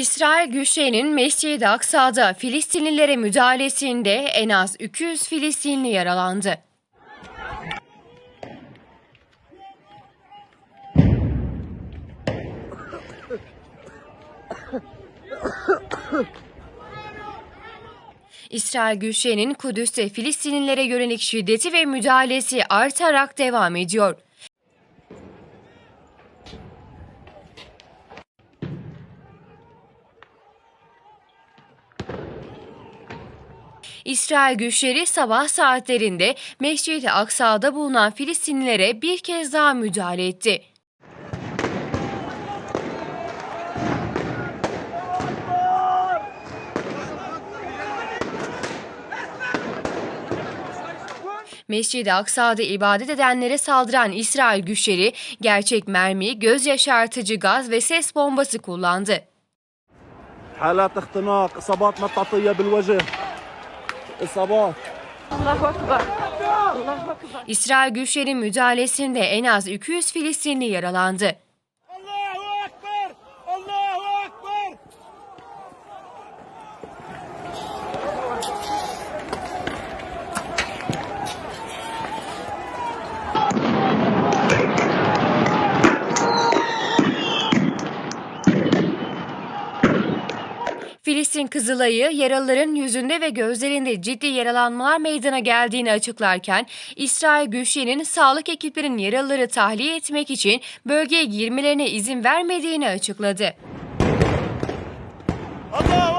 İsrail güçlerinin Mescid-i Aksa'da Filistinlilere müdahalesinde en az 200 Filistinli yaralandı. İsrail güçlerinin Kudüs'te Filistinlilere yönelik şiddeti ve müdahalesi artarak devam ediyor. İsrail güçleri sabah saatlerinde Mescid-i Aksa'da bulunan Filistinlilere bir kez daha müdahale etti. Mescid-i Aksa'da ibadet edenlere saldıran İsrail güçleri gerçek mermi, göz yaşartıcı gaz ve ses bombası kullandı. حالات اختناق اصابات مطاطيه بالوجه ee, sabah. Allahu Akbar. İsrail güçlerin müdahalesinde en az 200 Filistinli yaralandı. Allahu Akbar. Allahu Akbar. Filistin Kızılay'ı yaralıların yüzünde ve gözlerinde ciddi yaralanmalar meydana geldiğini açıklarken İsrail Gülşen'in sağlık ekiplerinin yaralıları tahliye etmek için bölgeye girmelerine izin vermediğini açıkladı. Allah!